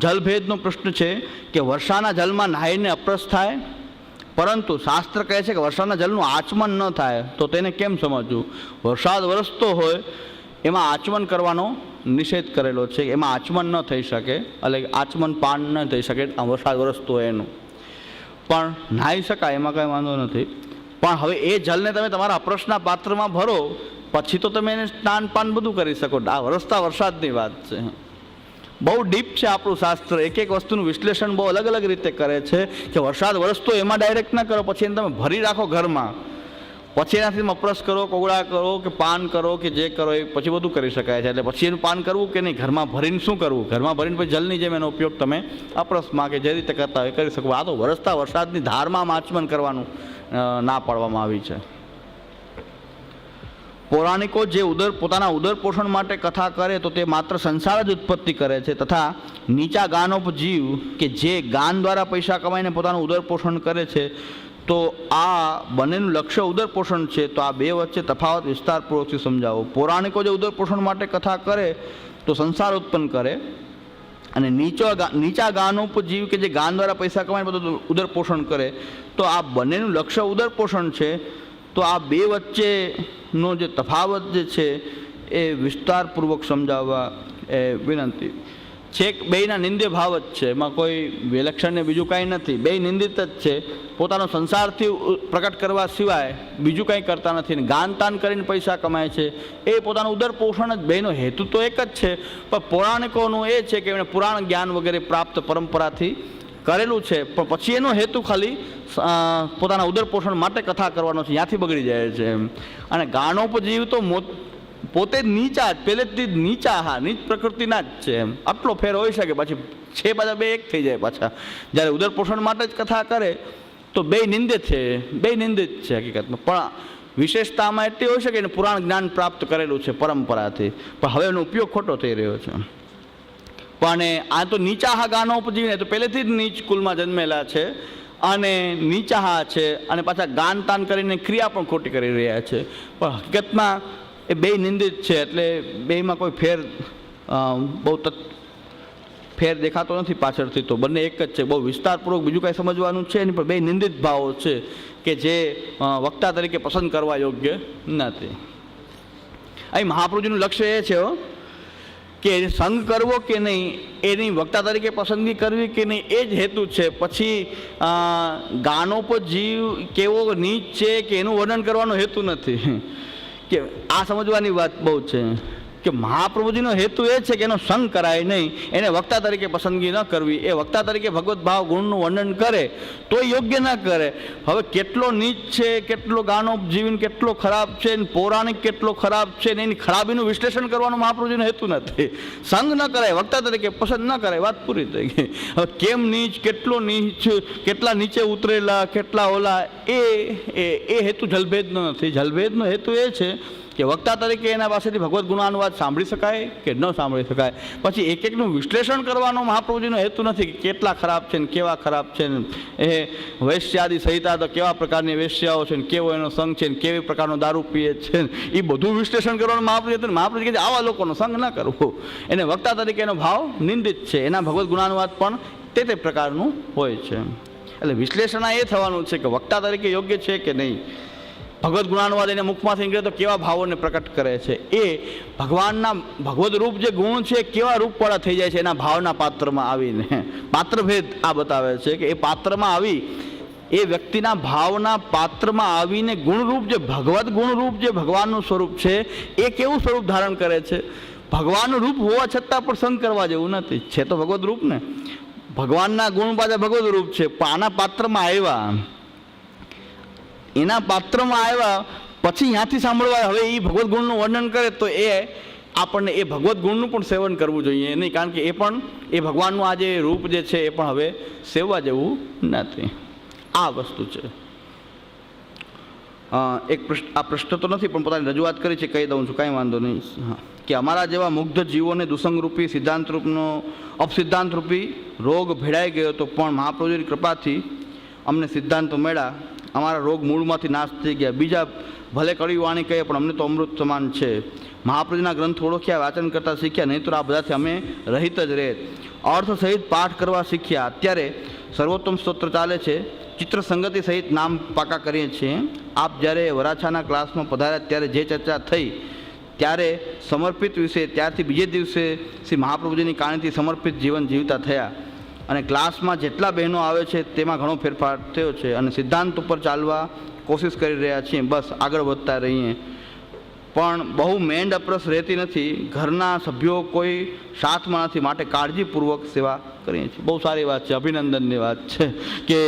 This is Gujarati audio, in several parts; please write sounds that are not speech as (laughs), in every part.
જલભેદનો પ્રશ્ન છે કે વર્ષાના જલમાં નાહીને અપ્રસ થાય? પરંતુ શાસ્ત્ર કહે છે કે વર્ષાના જલનું આચમન ન થાય. તો તેને કેમ સમજવું? વરસાદ વરસતો હોય, એમાં આચમન કરવાનો નિષેધ કરેલો છે એમાં આચમન ન થઈ શકે, એટલે આચમન પાન ન થઈ શકે વરસાદ વરસતો હોય એનું. પણ નાહી શકાય, એમાં કાંઈ વાંધો નથી. પણ હવે એ જલને તમે તમારા અપ્રસના પાત્રમાં ભરો પછી તો તમે એને સ્નાન પાન બધું કરી શકો. આ વરસતા વરસાદની વાત છે. બહુ ડીપ છે આપણું શાસ્ત્ર. એક એક વસ્તુનું વિશ્લેષણ બહુ અલગ અલગ રીતે કરે છે કે વરસાદ વરસતો એમાં ડાયરેક્ટ ના કરો, પછી એને તમે ભરી રાખો ઘરમાં. પછી એનાથી મપરસ કરો, કોગળા કરો, કે પાન કરો, કે જે કરો એ પછી બધું કરી શકાય છે. એટલે પછી એનું પાન કરવું કે નહીં? ઘરમાં ભરીને શું કરવું? ઘરમાં ભરીને પછી જલની જેમ એનો ઉપયોગ તમે અપરસમાં કે જે રીતે કરતા હોય કરી શકો. આ તો વરસતા વરસાદની ધારમાં માચમન કરવાનું ના પાડવામાં આવી છે. પૌરાણિકો જે ઉદર, પોતાના ઉદર પોષણ માટે કથા કરે તો તે માત્ર સંસાર જ ઉત્પત્તિ કરે છે તથા નીચા ગાનોપ જીવ કે જે ગાન દ્વારા પૈસા કમાઈને પોતાનું ઉદર પોષણ કરે છે, તો આ બંનેનું લક્ષ્ય ઉદર પોષણ છે, તો આ બે વચ્ચે તફાવત વિસ્તારપૂર્વકથી સમજાવો. પૌરાણિકો જે ઉદર પોષણ માટે કથા કરે તો સંસાર ઉત્પન્ન કરે અને નીચો નીચા ગાનોપ જીવ કે જે ગાન દ્વારા પૈસા કમાઈને બધું ઉદર પોષણ કરે, તો આ બંનેનું લક્ષ્ય ઉદર પોષણ છે, તો આ બે વચ્ચેનો જે તફાવત જે છે એ વિસ્તારપૂર્વક સમજાવવા એ વિનંતી. છેક બેયના નિંદ્ય ભાવ જ છે. એમાં કોઈ વિલક્ષણ ને બીજું કાંઈ નથી. બે નિંદિત જ છે. પોતાનો સંસારથી પ્રકટ કરવા સિવાય બીજું કંઈ કરતા નથી ને ગાન તાન કરીને પૈસા કમાય છે. એ પોતાનું ઉદર પોષણ જ બેનો હેતુ તો એક જ છે. પણ પૌરાણિકોનું એ છે કે એમણે પુરાણ જ્ઞાન વગેરે પ્રાપ્ત પરંપરાથી કરેલું છે, પણ પછી એનો હેતુ ખાલી પોતાના ઉદર પોષણ માટે કથા કરવાનો છે ત્યાંથી બગડી જાય છે એમ. અને ગાણોપજીવ તો પોતે જ નીચા જ પહેલેથી જ નીચા હા, નીચ પ્રકૃતિના જ છે એમ. આટલો ફેર હોઈ શકે, પછી છે પાછા બે એક થઈ જાય પાછા. જ્યારે ઉદર પોષણ માટે જ કથા કરે, તો બે નિંદિત છે, બે નિંદિત છે હકીકતમાં. પણ વિશેષતામાં એટલી હોઈ શકે ને, પુરાણ જ્ઞાન પ્રાપ્ત કરેલું છે, પરંપરાથી. પણ હવે એનો ઉપયોગ ખોટો થઈ રહ્યો છે. પણ આ તો નીચાહા ગાનો ઉપજીવીને તો પહેલેથી જ નીચ કુલમાં જન્મેલા છે. અને નીચાહા છે, અને પાછા ગાન તાન કરીને ક્રિયા પણ ખોટી કરી રહ્યા છે. પણ હકીકતમાં એ બે નિંદિત છે, એટલે બેમાં કોઈ ફેર બહુ ફેર દેખાતો નથી પાછળથી તો. બંને એક જ છે, બહુ વિસ્તારપૂર્વક બીજું કાંઈ સમજવાનું છે નહીં, પણ બે નિંદિત ભાવો છે કે જે વક્તા તરીકે પસંદ કરવા યોગ્ય નથી. અહીં મહાપ્રભુજીનું લક્ષ્ય એ છે હો કે સંગ કરવો કે નહીં, એની વક્તા તરીકે પસંદગી કરવી કે નહીં, એ જ હેતુ છે. પછી ગાનો પર જીવ કેવો નીચ છે કે એનું વર્ણન કરવાનો હેતુ નથી. કે આ સમજવાની વાત બહુ છે. કે મહાપ્રભુજીનો હેતુ એ છે કે એનો સંગ કરાય નહીં. એને વક્તા તરીકે પસંદગી ન કરવી. એ વક્તા તરીકે ભગવત ભાવ ગુણનું વર્ણન કરે, તો યોગ્ય ન કરે. હવે કેટલો નીચ છે, કેટલો ગાનો જીવન કેટલો ખરાબ છે, ને પૌરાણિક કેટલો ખરાબ છે, ને એની ખરાબીનું વિશ્લેષણ કરવાનો મહાપ્રભુજીનો હેતુ નથી. સંગ ન કરાય, વક્તા તરીકે પસંદ ન કરાય, વાત પૂરી થઈ ગઈ. હવે કેમ નીચ, કેટલો નીચ, કેટલા નીચે ઉતરેલા, કેટલા ઓલા એ એ હેતુ જલભેદનો નથી. જલભેદનો હેતુ એ છે કે વક્તા તરીકે એના પાસેથી ભગવદ્ ગુણાનુવાદ સાંભળી શકાય કે ન સાંભળી શકાય? પછી એક એકનું વિશ્લેષણ કરવાનો મહાપ્રભુજીનો હેતુ નથી કે કેટલા ખરાબ છે ને કેવા ખરાબ છે ને એ વૈશ્યાદી સહિતા તો કેવા પ્રકારની વેશ્યાઓ છે ને કેવો એનો સંઘ છે ને કેવી પ્રકારનો દારૂ પીએ છે ને એ બધું વિશ્લેષણ કરવાનું મહાપ્રભુ હતું મહાપ્રભુ કહે આવા લોકોનો સંઘ ન કરવો એને વક્તા તરીકે એનો ભાવ નિંદિત છે. એના ભગવદ્ ગુણાનુવાદ પણ તે તે પ્રકારનું હોય છે. એટલે વિશ્લેષણ એ થવાનું છે કે વક્તા તરીકે યોગ્ય છે કે નહીં? ભગવદ્ ગુણાનુવાદ એને મુખમાંથી નીકળે તો કેવા ભાવોને પ્રકટ કરે છે? એ ભગવાનના ભગવદ રૂપ જે ગુણ છે, કેવા રૂપવાળા થઈ જાય છે એના ભાવના પાત્રમાં આવીને. પાત્રભેદ આ બતાવે છે કે એ પાત્રમાં આવી, એ વ્યક્તિના ભાવના પાત્રમાં આવીને ગુણરૂપ જે ભગવદ્ ગુણરૂપ જે ભગવાનનું સ્વરૂપ છે, એ કેવું સ્વરૂપ ધારણ કરે છે? ભગવાનનું રૂપ હોવા છતાં પણ કરવા જેવું નથી. છે તો ભગવદ્ રૂપ ને? ભગવાનના ગુણ પાછા ભગવદ રૂપ છે. પણ આના પાત્રમાં આવ્યા. એના પાત્રમાં આવ્યા, પછી ત્યાંથી સાંભળવા હવે એ ભગવદ્ ગુણનું વર્ણન કરે તો એ આપણને એ ભગવદ્ ગુણનું પણ સેવન કરવું જોઈએ. નહીં, કારણ કે એ પણ, એ ભગવાનનું આ જે રૂપ જે છે એ પણ હવે સેવવા જેવું નથી. આ વસ્તુ છે. એક પ્રશ્ન, આ પ્રશ્ન તો નથી, પણ પોતાની રજૂઆત કરી છે, કહી દઉં છું, કાંઈ વાંધો નહીં. હા. કે અમારા જેવા મુગ્ધ જીવોને દુસંગરૂપી, સિદ્ધાંતરૂપનો, અપસિદ્ધાંતરૂપી રોગ ભેળાઈ ગયો હતો પણ મહાપ્રભુજીની કૃપાથી અમને સિદ્ધાંતો મળ્યા. અમારા રોગ મૂળમાંથી નાશ થઈ ગયા. બીજા ભલે કડી વાણી કહીએ, પણ અમને તો અમૃત સમાન છે. મહાપ્રભુના ગ્રંથ ઓળખ્યા, વાંચન કરતાં શીખ્યા, નહીં તો આ બધાથી અમે રહિત જ રહે. અર્થ સહિત પાઠ કરવા શીખ્યા. અત્યારે સર્વોત્તમ સ્તોત્ર ચાલે છે. ચિત્ર સંગતિ સહિત નામ પાકા કરીએ છીએ. આપ જ્યારે વરાછાના ક્લાસમાં પધાર્યા, ત્યારે જે ચર્ચા થઈ, ત્યારે સમર્પિત વિશે, ત્યારથી બીજે દિવસે શ્રી મહાપ્રભુજીની કારણથી સમર્પિત જીવન જીવતા થયા. અને ક્લાસમાં જેટલા બહેનો આવે છે, તેમાં ઘણો ફેરફાર થયો છે. અને સિદ્ધાંત ઉપર ચાલવા કોશિશ કરી રહ્યા છીએ. બસ આગળ વધતા રહીએ. પણ બહુ મેન્ડ અપ્રસ રહેતી નથી. ઘરના સભ્યો કોઈ સાથમાં નથી. માટે કાળજીપૂર્વક સેવા કરીએ છીએ. બહુ સારી વાત છે. અભિનંદનની વાત છે કે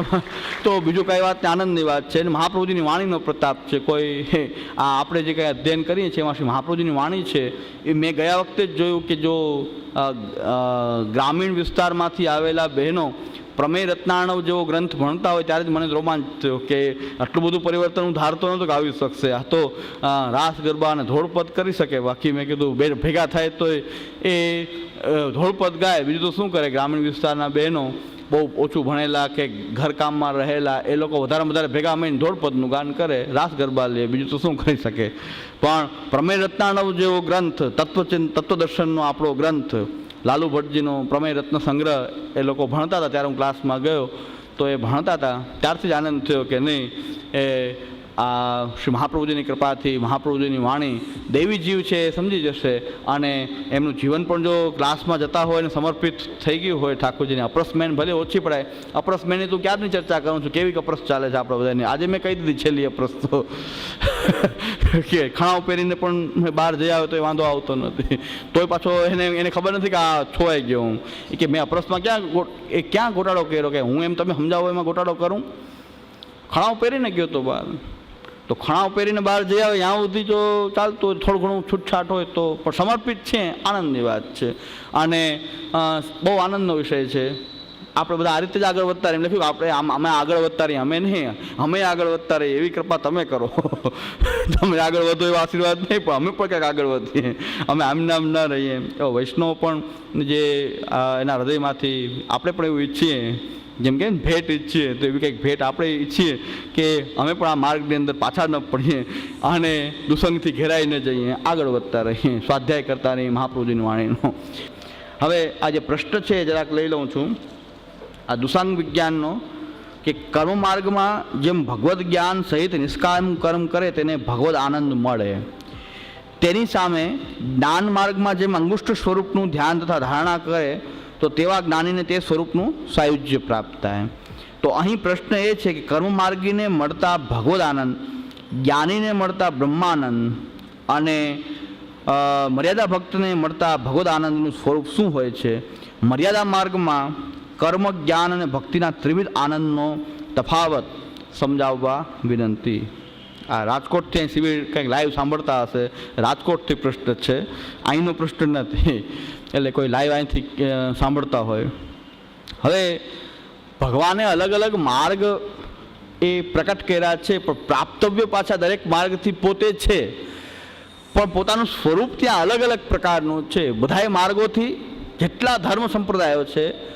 (laughs) તો બીજું કાંઈ વાત આનંદની વાત છે. અને મહાપ્રભુજીની વાણીનો પ્રતાપ છે. કોઈ (laughs) આ આપણે જે કંઈ અધ્યયન કરીએ છીએ એમાં શ્રી મહાપ્રભુજીની વાણી છે. એ મેં ગયા વખતે જ જોયું કે જો ગ્રામીણ વિસ્તારમાંથી આવેલા બહેનો પ્રમેય રત્નાણવ જેવો ગ્રંથ ભણતા હોય ત્યારે જ મને રોમાંચ થયો કે આટલું બધું પરિવર્તન હું ધારતો નહોતો કે આવી શકશે. આ તો રાસ, ગરબા અને ધોળપદ કરી શકે. બાકી મેં કીધું, બે ભેગા થાય તો એ ધોળપદ ગાય. બીજું તો શું કરે? ગ્રામીણ વિસ્તારના બહેનો બહુ ઓછું ભણેલા કે ઘરકામમાં રહેલા, એ લોકો વધારે વધારે ભેગા મળીને ધોળપદનું ગાન કરે, રાસ, ગરબા લે. બીજું તો શું કરી શકે? પણ પ્રમેય રત્નાણવ જેવો ગ્રંથ, તત્વચિંત, તત્વદર્શનનો આપણો ગ્રંથ લાલુ ભટ્ટજીનો પ્રમેય રત્ન સંગ્રહ એ લોકો ભણતા હતા. ત્યારે હું ક્લાસમાં ગયો તો એ ભણતા હતા. ત્યારથી જ આનંદ થયો કે નહીં, એ આ શ્રી મહાપ્રભુજીની કૃપાથી, મહાપ્રભુજીની વાણી દૈવી જીવ છે એ સમજી જશે અને એમનું જીવન પણ જો ક્લાસમાં જતા હોય અને સમર્પિત થઈ ગયું હોય ઠાકોરજીને અપરસમેન ભલે ઓછી પડાય અપરસમેનની તું ક્યારની ચર્ચા કરું છું, કેવી અપરસ ચાલે છે આપણા બધાની? આજે મેં કહી દીધી છેલ્લી અપરસ તો. કે ખણાવ પહેરીને પણ બહાર જઈ આવ્યો તો એ વાંધો આવતો નથી. તોય પાછો એને એને ખબર નથી કે આ છોવાઈ ગયો હું. કે મેં અપરસમાં ક્યાં એ ક્યાં ગોટાળો કર્યો કે હું એમ તમે સમજાવો એમાં ગોટાળો કરું? ખણાવ પહેરીને ગયો તો બહાર. તો ખણાવ પહેરીને બહાર જઈ આવે ત્યાં સુધી જો ચાલતું હોય, થોડું ઘણું છૂટછાટ હોય તો, પણ સમર્પિત છે, આનંદની વાત છે. અને બહુ આનંદનો વિષય છે. આપણે બધા આ રીતે જ આગળ વધતા રહીએ. લખ્યું આપણે આમ, અમે આગળ વધતા રહીએ, અમે નહીં, અમે આગળ વધતા રહીએ, એવી કૃપા તમે કરો. (laughs) તમે આગળ વધો એવો આશીર્વાદ નહીં, પણ અમે પણ ક્યાંક આગળ વધીએ. અમે આમ નામ ન રહીએ. એવો વૈષ્ણવ પણ જે એના હૃદયમાંથી આપણે પણ એવું ઈચ્છીએ જેમ કે ભેટ ઈચ્છીએ, તો એવી કંઈક ભેટ આપણે ઈચ્છીએ કે અમે પણ આ માર્ગની અંદર પાછા ન પડીએ અને દુસંગથી ઘેરાઈ ન જઈએ, આગળ વધતા રહીએ, સ્વાધ્યાય કરતા રહીએ મહાપ્રભુજીની વાણીનો. હવે આ જે પ્રશ્ન છે જરાક લઈ લઉં છું. આ દુસાંગ વિજ્ઞાનનો કે કર્મ માર્ગમાં જેમ ભગવદ્ જ્ઞાન સહિત નિષ્કામ કર્મ કરે તેને ભગવદ આનંદ મળે. તેની સામે જ્ઞાન માર્ગમાં જેમ અંગુષ્ઠ સ્વરૂપનું ધ્યાન તથા ધારણા કરે તો તેવા જ્ઞાનીને તે સ્વરૂપનું સાયુજ્ય પ્રાપ્ત થાય. તો અહીં પ્રશ્ન એ છે કે કર્મ માર્ગીને મળતા ભગવદ આનંદ, જ્ઞાનીને મળતા બ્રહ્માનંદ અને મર્યાદા ભક્તને મળતા ભગવદ આનંદનું સ્વરૂપ શું હોય છે? મર્યાદા માર્ગમાં કર્મ, જ્ઞાન અને ભક્તિના ત્રિવિધ આનંદનો તફાવત સમજાવવા વિનંતી. આ રાજકોટથી અહીં શિબિર કંઈક લાઈવ સાંભળતા હશે. રાજકોટથી પ્રશ્ન છે. અહીંનો પ્રશ્ન નથી. એટલે કોઈ લાઈવ અહીંથી સાંભળતા હોય. હવે ભગવાને અલગ અલગ માર્ગ એ પ્રકટ કર્યા છે, પણ પ્રાપ્તવ્ય પાછા દરેક માર્ગથી પોતે છે. પણ પોતાનું સ્વરૂપ ત્યાં અલગ અલગ પ્રકારનું છે. બધાય માર્ગોથી જેટલા ધર્મ સંપ્રદાયો છે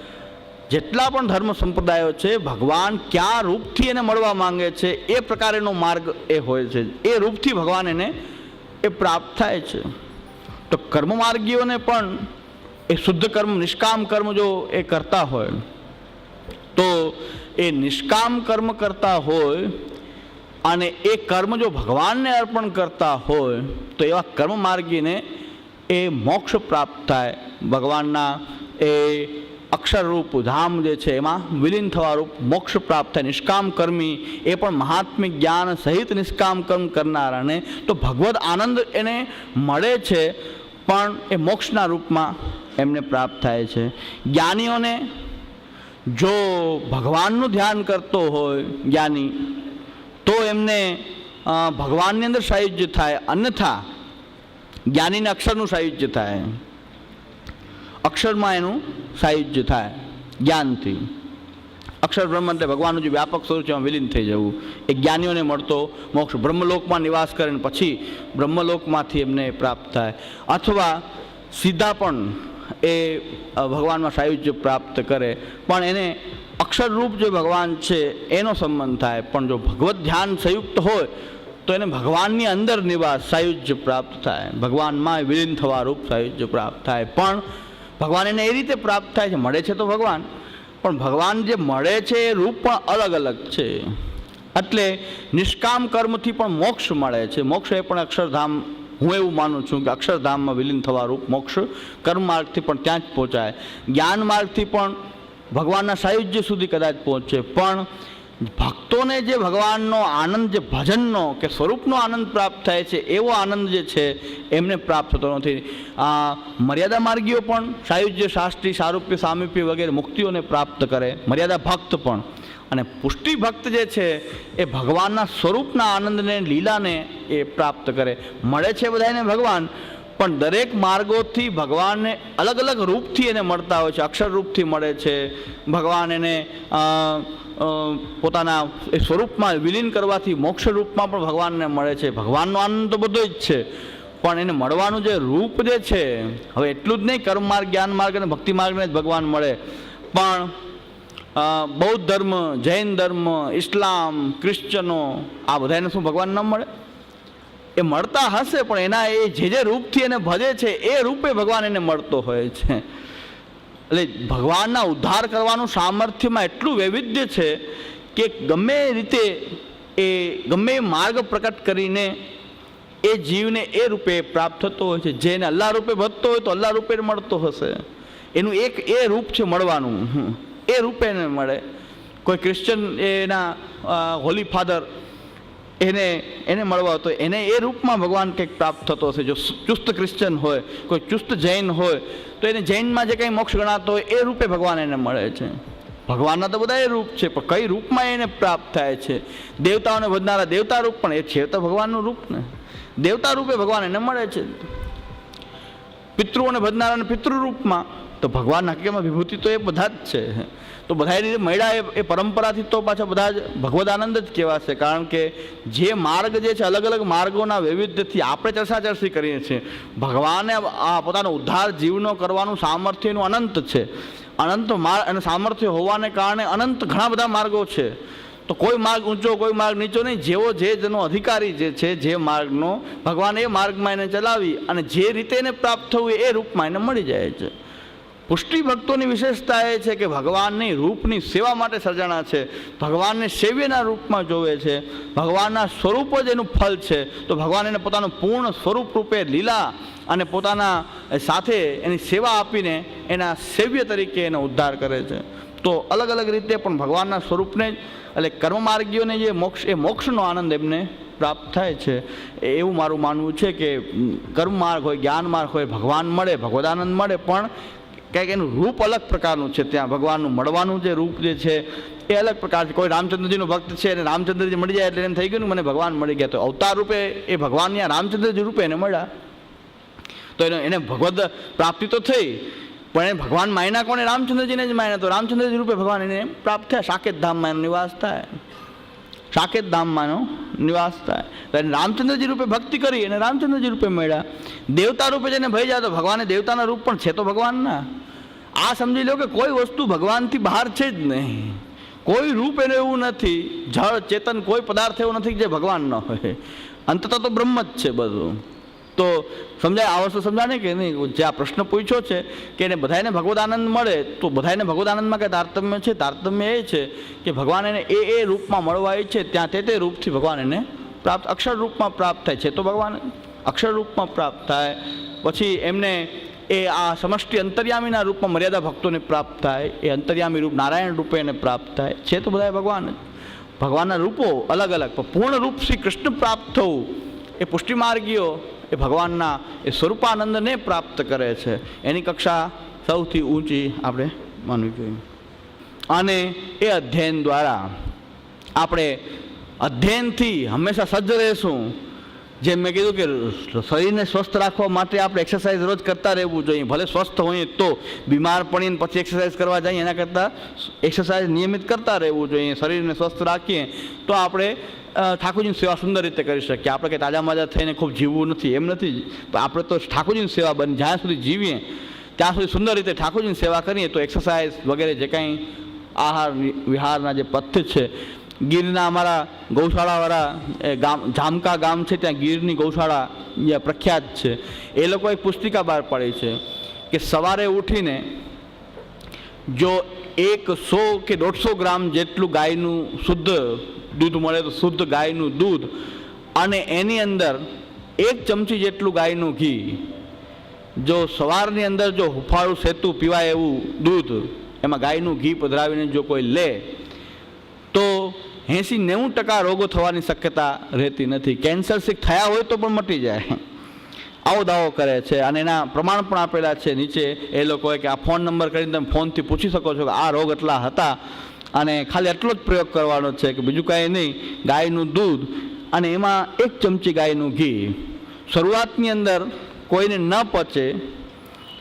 જેટલા પણ ધર્મ સંપ્રદાયો છે, ભગવાન ક્યાં રૂપથી એને મળવા માંગે છે, એ પ્રકારેનો માર્ગ એ હોય છે. એ રૂપથી ભગવાન એને એ પ્રાપ્ત થાય છે. તો કર્મ માર્ગીઓને પણ એ શુદ્ધ કર્મ, નિષ્કામ કર્મ જો એ કરતા હોય, તો એ નિષ્કામ કર્મ કરતા હોય અને એ કર્મ જો ભગવાનને અર્પણ કરતા હોય, તો એવા કર્મ માર્ગીને એ મોક્ષ પ્રાપ્ત થાય. ભગવાનના એ અક્ષરરૂપ ધામ જે છે એમાં વિલીન થવા રૂપ મોક્ષ પ્રાપ્ત થાય. નિષ્કામ કર્મી એ પણ મહાત્મિક જ્ઞાન સહિત નિષ્કામ કર્મ કરનારાને તો ભગવદ આનંદ એને મળે છે, પણ એ મોક્ષના રૂપમાં એમને પ્રાપ્ત થાય છે. જ્ઞાનીઓને જો ભગવાનનું ધ્યાન કરતો હોય જ્ઞાની, તો એમને ભગવાનની અંદર સાયુજ્ય થાય. અન્યથા જ્ઞાનીને અક્ષરનું સાયુજ્ય થાય. અક્ષરમાં એનું સાયુજ્ય થાય, જ્ઞાનથી. અક્ષર બ્રહ્મ એટલે ભગવાનનું જે વ્યાપક સ્વરૂપ છે એમાં વિલીન થઈ જવું. એ જ્ઞાનીઓને મળતો મોક્ષ બ્રહ્મલોકમાં નિવાસ કરે ને પછી બ્રહ્મલોકમાંથી એમને પ્રાપ્ત થાય. અથવા સીધા પણ એ ભગવાનમાં સાયુજ્ય પ્રાપ્ત કરે. પણ એને અક્ષરરૂપ જે ભગવાન છે એનો સંબંધ થાય. પણ જો ભગવત ધ્યાન સંયુક્ત હોય, તો એને ભગવાનની અંદર નિવાસ સાયુજ્ય પ્રાપ્ત થાય. ભગવાનમાં વિલીન થવા રૂપ સાયુજ્ય પ્રાપ્ત થાય. પણ ભગવાન એને એ રીતે પ્રાપ્ત થાય છે, મળે છે તો ભગવાન. પણ ભગવાન જે મળે છે એ રૂપ પણ અલગ અલગ છે. એટલે નિષ્કામ કર્મથી પણ મોક્ષ મળે છે. મોક્ષ એ પણ અક્ષરધામ, હું એવું માનું છું કે અક્ષરધામમાં વિલીન થવા રૂપ મોક્ષ કર્મ માર્ગથી પણ ત્યાં જ પહોંચાય. જ્ઞાન માર્ગથી પણ ભગવાનના સાયુજ્ય સુધી કદાચ પહોંચે. પણ ભક્તોને જે ભગવાનનો આનંદ, જે ભજનનો કે સ્વરૂપનો આનંદ પ્રાપ્ત થાય છે, એવો આનંદ જે છે, એમને પ્રાપ્ત થતો નથી. આ મર્યાદા માર્ગીઓ પણ સાયુજ્ય શાસ્ત્રી, સારૂપ્ય, સામીપ્ય વગેરે મુક્તિઓને પ્રાપ્ત કરે, મર્યાદા ભક્ત પણ. અને પુષ્ટિ ભક્ત જે છે, એ ભગવાનના સ્વરૂપના આનંદને, લીલાને એ પ્રાપ્ત કરે. મળે છે બધાને ભગવાન, પણ દરેક માર્ગોથી ભગવાનને અલગ અલગ રૂપથી એને મળતા હોય છે, અક્ષર રૂપથી મળે છે. ભગવાન એને પોતાના એ સ્વરૂપમાં વિલીન કરવાથી મોક્ષ રૂપમાં પણ ભગવાનને મળે છે. ભગવાનનો આનંદ તો બધો જ છે. પણ એને મળવાનું જે રૂપ જે છે, હવે એટલું જ નહીં, કર્મ માર્ગ, જ્ઞાન માર્ગ અને ભક્તિ માર્ગને જ ભગવાન મળે. પણ બૌદ્ધ ધર્મ, જૈન ધર્મ, ઇસ્લામ ક્રિશ્ચનો આ બધાને શું ભગવાન ન મળે? એ મળતા હશે, પણ એના એ જે જે રૂપથી એને ભજે છે, એ રૂપે ભગવાન એને મળતો હોય છે. એટલે ભગવાનના ઉદ્ધાર કરવાનું સામર્થ્યમાં એટલું વૈવિધ્ય છે કે ગમે રીતે એ ગમે માર્ગ પ્રકટ કરીને એ જીવને એ રૂપે પ્રાપ્ત થતો હોય છે. જેને અલ્લાહ રૂપે વધતો હોય તો અલ્લાહ રૂપે મળતો હશે. એનું એક એ રૂપ છે મળવાનું. એ રૂપે મળે. કોઈ ક્રિશ્ચન એના હોલી ફાધર એને એને મળવા હતો એને એ રૂપમાં ભગવાન કંઈક પ્રાપ્ત થતો હશે. જો ચુસ્ત ક્રિશ્ચન હોય, કોઈ ચુસ્ત જૈન હોય, તો એને જૈનમાં જે કંઈ મોક્ષ ગણાતો હોય, એ રૂપે ભગવાન એને મળે છે. ભગવાનના તો બધા એ રૂપ છે, પણ કઈ રૂપમાં એને પ્રાપ્ત થાય છે? દેવતાઓને ભજનારા દેવતા રૂપ પણ એ છે તો ભગવાનનું રૂપ ને. દેવતા રૂપે ભગવાન એને મળે છે. પિતૃઓને ભજનારાને પિતૃરૂપમાં, તો ભગવાન હકીકતમાં વિભૂતિ તો એ બધા જ છે. તો બધા રીતે મળ્યા એ પરંપરાથી તો પાછા બધા જ ભગવદાનંદ જ કહેવાશે. કારણ કે જે માર્ગ જે છે, અલગ અલગ માર્ગોના વૈવિધ્યથી આપણે ચર્ચા ચર્ચી કરીએ છીએ. ભગવાને આ પોતાનો ઉદ્ધાર જીવનો કરવાનું સામર્થ્યનું અનંત છે. અનંત માર્ગ અને સામર્થ્ય હોવાને કારણે અનંત ઘણા બધા માર્ગો છે. તો કોઈ માર્ગ ઊંચો, કોઈ માર્ગ નીચો નહીં. જેવો જે જેનો અધિકારી જે છે, જે માર્ગનો ભગવાન એ માર્ગમાં એને ચલાવી અને જે રીતે એને પ્રાપ્ત થવું એ રૂપમાં એને મળી જાય છે. પુષ્ટિ ભક્તોની વિશેષતા એ છે કે ભગવાનની રૂપની સેવા માટે સર્જાણા છે. ભગવાનને સેવ્યના રૂપમાં જોવે છે. ભગવાનના સ્વરૂપ જ એનું ફલ છે. તો ભગવાન એને પોતાનું પૂર્ણ સ્વરૂપ રૂપે લીલા અને પોતાના સાથે એની સેવા આપીને એના સેવ્ય તરીકે એનો ઉદ્ધાર કરે છે. તો અલગ અલગ રીતે પણ ભગવાનના સ્વરૂપને જ એટલે કર્મમાર્ગીઓને જે મોક્ષ, એ મોક્ષનો આનંદ એમને પ્રાપ્ત થાય છે. એવું મારું માનવું છે કે કર્મ માર્ગ હોય, જ્ઞાન માર્ગ હોય, ભગવાન મળે, ભગવદાનંદ મળે, પણ કંઈક એનું રૂપ અલગ પ્રકારનું છે. ત્યાં ભગવાનનું મળવાનું જે રૂપ જે છે એ અલગ પ્રકાર છે. કોઈ રામચંદ્રજીનો ભક્ત છે અને રામચંદ્રજી મળી જાય એટલે એમ થઈ ગયું ને મને ભગવાન મળી ગયા. તો અવતાર રૂપે એ ભગવાન ત્યાં રામચંદ્રજી રૂપે એને મળ્યા. તો એને એને ભગવદ પ્રાપ્તિ તો થઈ, પણ એ ભગવાન માયના કોને રામચંદ્રજીને જ માયના. તો રામચંદ્રજી રૂપે ભગવાન એને પ્રાપ્ત થયા. સાકેત ધામમાં એનો નિવાસ થાય. સાકેત ધામમાંનો નિવાસ થાય. એટલે રામચંદ્રજી રૂપે ભક્તિ કરી અને રામચંદ્રજી રૂપે મળ્યા. દેવતા રૂપે જેને ભય જાય તો ભગવાને દેવતાના રૂપ પણ છે તો ભગવાનના. આ સમજી લો કે કોઈ વસ્તુ ભગવાનથી બહાર છે જ નહીં. કોઈ રૂપ એનું એવું નથી. જળ, ચેતન કોઈ પદાર્થ એવો નથી જે ભગવાન ન હોય. અંતત તો બ્રહ્મ જ છે બધું. તો સમજાય? આ વસ્તુ સમજાય ને કે નહીં? જે આ પ્રશ્ન પૂછ્યો છે કે એને બધાને ભગવદાનંદ મળે, તો બધાને ભગવદાનંદમાં કંઈ તારતમ્ય છે? તારતમ્ય એ છે કે ભગવાન એને એ એ રૂપમાં મળવા છે, ત્યાં તે તે રૂપથી ભગવાન એને પ્રાપ્ત, અક્ષર રૂપમાં પ્રાપ્ત થાય છે. તો ભગવાન અક્ષર રૂપમાં પ્રાપ્ત થાય, પછી એમને એ આ સમષ્ટિ અંતર્યામીના રૂપમાં મર્યાદા ભક્તોને પ્રાપ્ત થાય, એ અંતર્યામી રૂપ નારાયણ રૂપે એને પ્રાપ્ત થાય. છે તો બધા ભગવાન ભગવાનના રૂપો અલગ અલગ, પણ પૂર્ણ રૂપ શ્રી કૃષ્ણ પ્રાપ્ત થવું એ પુષ્ટિમાર્ગીઓ એ ભગવાનના એ સ્વરૂપાનંદને પ્રાપ્ત કરે છે. એની કક્ષા સૌથી ઊંચી આપણે માનવી જોઈએ. અને એ અધ્યયન દ્વારા આપણે અધ્યયનથી હંમેશા સજ્જ રહેશું. જેમ મેં કીધું કે શરીરને સ્વસ્થ રાખવા માટે આપણે એક્સરસાઇઝ રોજ કરતા રહેવું જોઈએ. ભલે સ્વસ્થ હોઈએ તો બીમાર પડીને પછી એક્સરસાઇઝ કરવા જઈએ એના કરતાં એક્સરસાઇઝ નિયમિત કરતા રહેવું જોઈએ. શરીરને સ્વસ્થ રાખીએ તો આપણે ઠાકોરજીની સેવા સુંદર રીતે કરી શકીએ. આપણે કંઈ તાજા માજા થઈને ખૂબ જીવવું નથી, એમ નથી. આપણે તો ઠાકોરજીની સેવા બની, જ્યાં સુધી જીવીએ, ત્યાં સુધી સુંદર રીતે ઠાકોરજીની સેવા કરીએ તો એક્સરસાઇઝ વગેરે જે કાંઈ આહાર, વિહારના જે પથ્ય છે ગીરના અમારા ગૌશાળાવાળા, એ ગામ, જામકા ગામ છે ત્યાં ગીરની ગૌશાળા પ્રખ્યાત છે. એ લોકોએ પુસ્તિકા બહાર પાડી છે કે સવારે ઉઠીને જો એક સો કે દોઢસો ગ્રામ જેટલું ગાયનું શુદ્ધ દૂધ મળે તો શુદ્ધ ગાયનું દૂધ અને એની અંદર એક ચમચી જેટલું ગાયનું ઘી, જો સવારની અંદર જો હુફાળું સેતું પીવાય એવું દૂધ, એમાં ગાયનું ઘી પધરાવીને જો કોઈ લે, તો એંસી નેવું ટકા રોગો થવાની શક્યતા રહેતી નથી. કેન્સર સિક થયા હોય તો પણ મટી જાય. આવો દાવો કરે છે અને એના પ્રમાણ પણ આપેલા છે. નીચે એ લોકોએ કે આ ફોન નંબર કરીને તમે ફોનથી પૂછી શકો છો કે આ રોગ એટલા હતા અને ખાલી એટલો જ પ્રયોગ કરવાનો છે કે બીજું કાંઈ નહીં. ગાયનું દૂધ અને એમાં એક ચમચી ગાયનું ઘી. શરૂઆતની અંદર કોઈને ન પચે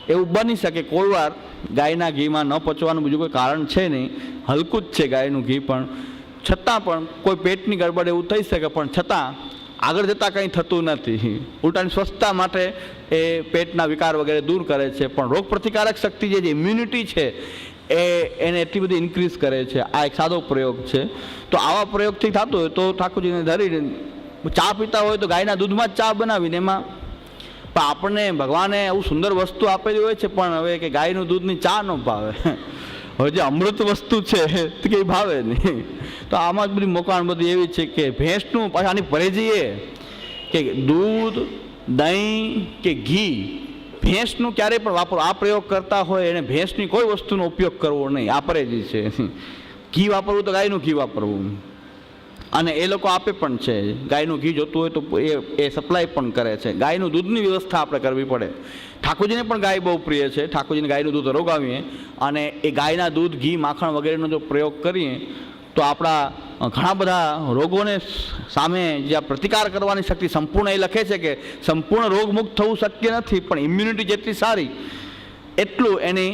એવું બની શકે કોઈ વાર ગાયના ઘીમાં ન પચવાનું બીજું કોઈ કારણ છે નહીં. હલકું જ છે ગાયનું ઘી પણ. છતાં પણ કોઈ પેટની ગડબડ એવું થઈ શકે, પણ છતાં આગળ જતાં કંઈ થતું નથી. ઉલટાની સ્વસ્થતા માટે એ પેટના વિકાર વગેરે દૂર કરે છે, પણ રોગ પ્રતિકારક શક્તિ જે ઇમ્યુનિટી છે, એ એને એટલી બધી ઇન્ક્રીઝ કરે છે. આ એક સાદો પ્રયોગ છે. તો આવા પ્રયોગથી થતું હોય તો ઠાકોરજીને ધરીને ચા પીતા હોય તો ગાયના દૂધમાં જ ચા બનાવીને એમાં. પણ આપણને ભગવાને એવું સુંદર વસ્તુ આપેલી હોય છે, પણ હવે કે ગાયનું દૂધની ચા ન ભાવે. હવે જે અમૃત વસ્તુ છે, તે કંઈ ભાવે નહીં. તો આમાં જ બધી મોકાણ બધી એવી છે કે ભેંસનું પાછા આની પરેજીએ કે દૂધ, દહીં કે ઘી ભેંસનું ક્યારેય પણ વાપરો. આ પ્રયોગ કરતા હોય એને ભેંસની કોઈ વસ્તુનો ઉપયોગ કરવો નહીં. આ પરેજી છે. ઘી વાપરવું તો ગાયનું ઘી વાપરવું. અને એ લોકો આપે પણ છે. ગાયનું ઘી જોતું હોય તો એ એ સપ્લાય પણ કરે છે. ગાયનું દૂધની વ્યવસ્થા આપણે કરવી પડે. ઠાકોરજીને પણ ગાય બહુ પ્રિય છે. ઠાકોરજીને ગાયનું દૂધ રોગાવીએ. અને એ ગાયના દૂધ, ઘી, માખણ વગેરેનો જો પ્રયોગ કરીએ તો આપણા ઘણા બધા રોગોને સામે જે પ્રતિકાર કરવાની શક્તિ સંપૂર્ણ એ લખે છે કે સંપૂર્ણ રોગમુક્ત થવું શક્ય નથી, પણ ઇમ્યુનિટી જેટલી સારી, એટલું એની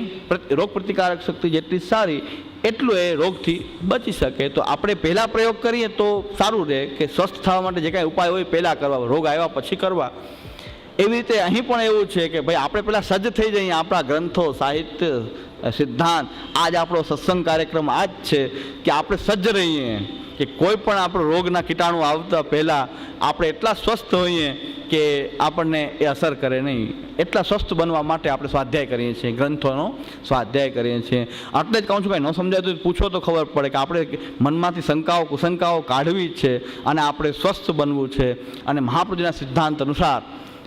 રોગ પ્રતિકારક શક્તિ જેટલી સારી, એટલું એ રોગથી બચી શકે. તો આપણે પહેલાં પ્રયોગ કરીએ તો સારું રહે કે સ્વસ્થ થવા માટે જે કાંઈ ઉપાય હોય પહેલાં કરવા, રોગ આવ્યા પછી કરવા. એવી રીતે અહીં પણ એવું છે કે ભાઈ આપણે પહેલાં સજ્જ થઈ જઈએ, આપણા ગ્રંથો, સાહિત્ય સિદ્ધાંત. આજ આપણો સત્સંગ કાર્યક્રમ આ જ છે કે આપણે સજ્જ રહીએ, કે કોઈ પણ આપણો રોગના કીટાણુ આવતા પહેલાં આપણે એટલા સ્વસ્થ હોઈએ કે આપણને એ અસર કરે નહીં. એટલા સ્વસ્થ બનવા માટે આપણે સ્વાધ્યાય કરીએ છીએ, ગ્રંથોનો સ્વાધ્યાય કરીએ છીએ. એટલે જ કહું છું, કાંઈ ન સમજાય તો પૂછો તો ખબર પડે કે આપણે મનમાંથી શંકાઓ, કુશંકાઓ કાઢવી છે અને આપણે સ્વસ્થ બનવું છે. અને મહાપ્રભુજીના સિદ્ધાંત અનુસાર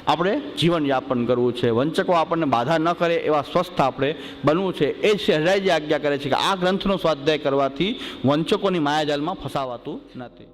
આપણે જીવનયાપન કરવું છે. વંચકો આપણને બાધા ન કરે એવા સ્વસ્થ આપણે બનવું છે. એ શહેરાઈજી આજ્ઞા કરે છે કે આ ગ્રંથનો સ્વાધ્યાય કરવાથી વંચકોની માયાજાલમાં ફસાવાતું નથી.